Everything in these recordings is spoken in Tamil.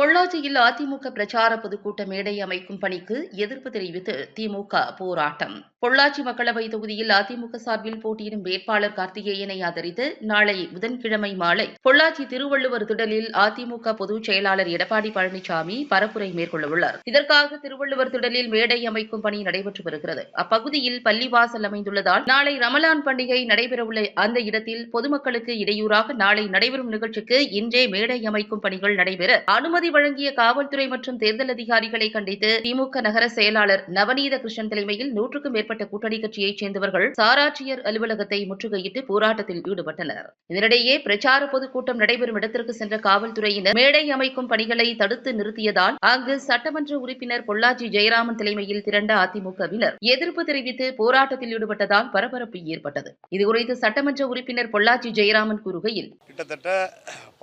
பொள்ளாச்சியில் அதிமுக பிரச்சார பொதுக்கூட்ட மேடை அமைக்கும் பணிக்கு எதிர்ப்பு தெரிவித்து திமுக போராட்டம். பொள்ளாச்சி மக்களவை தொகுதியில் அதிமுக சார்பில் போட்டியிடும் வேட்பாளர் கார்த்திகேயனை ஆதரித்து நாளை புதன்கிழமை மாலை பொள்ளாச்சி திருவள்ளுவர் திடலில் அதிமுக பொதுச் செயலாளர் எடப்பாடி பழனிசாமி பரப்புரை மேற்கொள்ளவுள்ளார் இதற்காக திருவள்ளுவர் திடலில் மேடை அமைக்கும் பணி நடைபெற்று வருகிறது. அப்பகுதியில் பள்ளிவாசல் அமைந்துள்ளதால் நாளை ரமலான் பண்டிகை நடைபெறவுள்ள அந்த இடத்தில் பொதுமக்களுக்கு இடையூறாக நாளை நடைபெறும் நிகழ்ச்சிக்கு இன்றே மேடை அமைக்கும் பணிகள் நடைபெற அனுமதி வழங்கிய காவல்துறை மற்றும் தேர்தல் அதிகாரிகளை கண்டித்து திமுக நகர செயலாளர் நவநீத கிருஷ்ணன் தலைமையில் நூற்றுக்கும் மேற்பட்ட மேற்பட்ட கூட்டணி கட்சியைச் சேர்ந்தவர்கள் சாராட்சியர் அலுவலகத்தை முற்றுகையிட்டு போராட்டத்தில் ஈடுபட்டனர். இதனிடையே பிரச்சார பொதுக்கூட்டம் நடைபெறும் இடத்திற்கு சென்ற காவல்துறையினர் மேடை அமைக்கும் பணிகளை தடுத்து நிறுத்தியதால் அங்கு சட்டமன்ற உறுப்பினர் பொள்ளாச்சி ஜெயராமன் தலைமையில் திரண்ட அதிமுகவினர் எதிர்ப்பு தெரிவித்து போராட்டத்தில் ஈடுபட்டதால் பரபரப்பு ஏற்பட்டது. இதுகுறித்து சட்டமன்ற உறுப்பினர் பொள்ளாச்சி ஜெயராமன் கூறுகையில் கிட்டத்தட்ட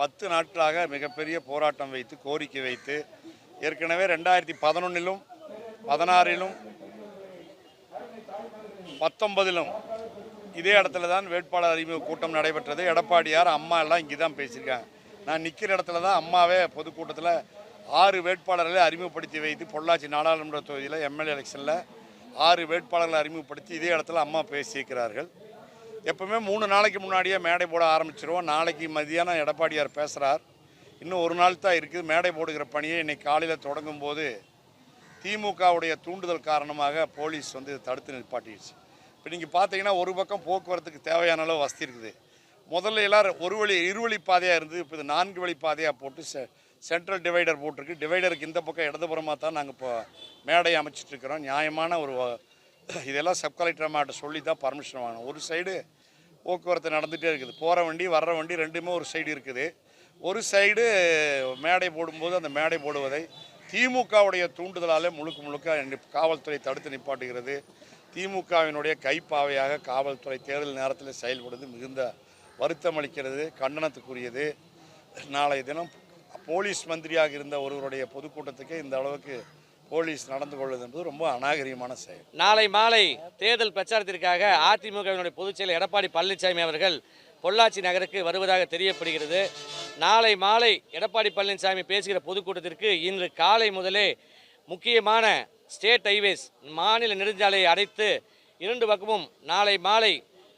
பத்து நாட்களாக மிகப்பெரிய போராட்டம் வைத்து கோரிக்கை வைத்து ஏற்கனவே ரெண்டாயிரத்தி பதினொன்னிலும் பதினாறிலும் பத்தொன்பதிலும் இதே இடத்துல தான் வேட்பாளர் அறிமுக கூட்டம் நடைபெற்றது. எடப்பாடியார் அம்மா எல்லாம் இங்கே தான் பேசியிருக்காங்க. நான் நிற்கிற இடத்துல தான் அம்மாவே பொதுக்கூட்டத்தில் ஆறு வேட்பாளர்களை அறிமுகப்படுத்தி வைத்து பொள்ளாச்சி நாடாளுமன்ற தொகுதியில் எம்எல்ஏ எலெக்ஷனில் ஆறு வேட்பாளர்களை அறிமுகப்படுத்தி இதே இடத்துல அம்மா பேசியிருக்கிறார்கள். எப்பவுமே மூணு நாளைக்கு முன்னாடியே மேடை போட ஆரம்பிச்சிருவோம். நாளைக்கு மதியானம் எடப்பாடியார் பேசுகிறார் இன்னும் ஒரு நாள் தான் இருக்குது. மேடை போடுகிற பணியை இன்றைக்கி காலையில் தொடங்கும் போது திமுகவுடைய தூண்டுதல் காரணமாக போலீஸ் வந்து தடுத்து நிற்பாட்டிடுச்சு இப்போ நீங்கள் பார்த்தீங்கன்னா ஒரு பக்கம் போக்குவரத்துக்கு தேவையான அளவு வசதி இருக்குது. முதல்ல எல்லாம் ஒரு வழி இருவழி பாதையாக இருந்தது. இப்போ இது நான்கு வழி பாதையாக போட்டு செ சென்ட்ரல் டிவைடர் போட்டிருக்கு. டிவைடருக்கு இந்த பக்கம் இடதுபுறமாக தான் நாங்கள் இப்போ மேடை அமைச்சிட்டு இருக்கிறோம். நியாயமான ஒரு இதெல்லாம் சப் கலெக்டர் அம்மாட்ட சொல்லி தான் பர்மிஷன் வாங்கணும். ஒரு சைடு போக்குவரத்து நடந்துகிட்டே இருக்குது. போகிற வண்டி வர்ற வண்டி ரெண்டுமே ஒரு சைடு இருக்குது. ஒரு சைடு மேடை போடும்போது அந்த மேடை போடுவதை திமுகவுடைய தூண்டுதலாலே முழுக்க முழுக்க காவல்துறை தடுத்து நிப்பாட்டுகிறது. திமுகவினுடைய கைப்பாவையாக காவல்துறை தேர்தல் நேரத்தில் செயல்படுவது மிகுந்த வருத்தம் அளிக்கிறது கண்டனத்துக்குரியது. நாளைய தினம் போலீஸ் மந்திரியாக இருந்த ஒருவருடைய பொதுக்கூட்டத்துக்கு இந்த அளவுக்கு போலீஸ் நடந்து கொள்வது என்பது ரொம்ப அநாகரிகமான செயல். நாளை மாலை தேர்தல் பிரச்சாரத்திற்காக அதிமுகவினுடைய பொதுச் செயலர் எடப்பாடி பழனிசாமி அவர்கள் பொள்ளாச்சி நகருக்கு வருவதாக தெரியப்படுகிறது. நாளை மாலை எடப்பாடி பழனிசாமி பேசுகிற பொதுக்கூட்டத்திற்கு இன்று காலை முதலே முக்கியமான ஸ்டேட் ஹைவேஸ் மாநில நெடுஞ்சாலையை அடைத்து இரண்டு பக்கமும் நாளை மாலை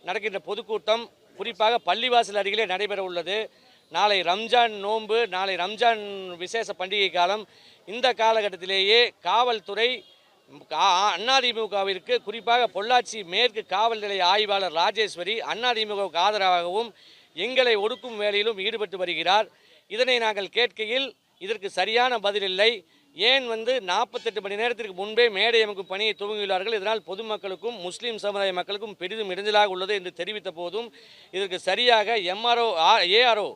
நடக்கின்ற பொதுக்கூட்டம் குறிப்பாக பள்ளிவாசல் அருகிலே நடைபெற உள்ளது. நாளை ரம்ஜான் நோன்பு நாளை ரம்ஜான் விசேஷ பண்டிகை காலம். இந்த காலகட்டத்திலேயே காவல்துறை அதிமுகவிற்கு குறிப்பாக பொள்ளாச்சி மேற்கு காவல் நிலைய ஆய்வாளர் ராஜேஸ்வரி அதிமுகவுக்கு ஆதரவாகவும் எங்களை ஒடுக்கும் வேலையிலும் ஈடுபட்டு வருகிறார். இதனை நாங்கள் கேட்கையில் இதற்கு சரியான பதில் இல்லை. ஏன் வந்து நாற்பத்தெட்டு மணி நேரத்திற்கு முன்பே மேடை அமைக்கும் பணியை துவங்கியுள்ளார்கள்? இதனால் பொதுமக்களுக்கும் முஸ்லீம் சமுதாய மக்களுக்கும் பெரிதும் இடைஞ்சலாக உள்ளது என்று தெரிவித்த போதும் இதற்கு சரியாக எம்ஆர்ஓ ஏஆர்ஓ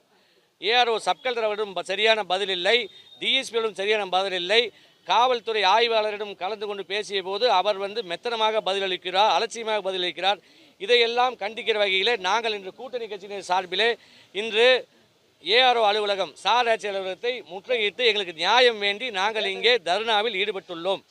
ஏஆர்ஓ சப்கல்டரிடம் சரியான பதில் இல்லை. டிஎஸ்பியிடம் சரியான பதில் இல்லை. காவல்துறை ஆய்வாளரிடம் கலந்து கொண்டு பேசிய போது அவர் வந்து மெத்தனமாக பதிலளிக்கிறார் அலட்சியமாக பதிலளிக்கிறார் இதையெல்லாம் கண்டிக்கிற வகையில் நாங்கள் இன்று கூட்டணி கட்சியினர் சார்பிலே இன்று ஏஆர்ஓ அலுவலகம் சார் ஆட்சி அலுவலகத்தை முற்றுகையிட்டு எங்களுக்கு நியாயம் வேண்டி நாங்கள் இங்கே தர்ணாவில் ஈடுபட்டுள்ளோம்.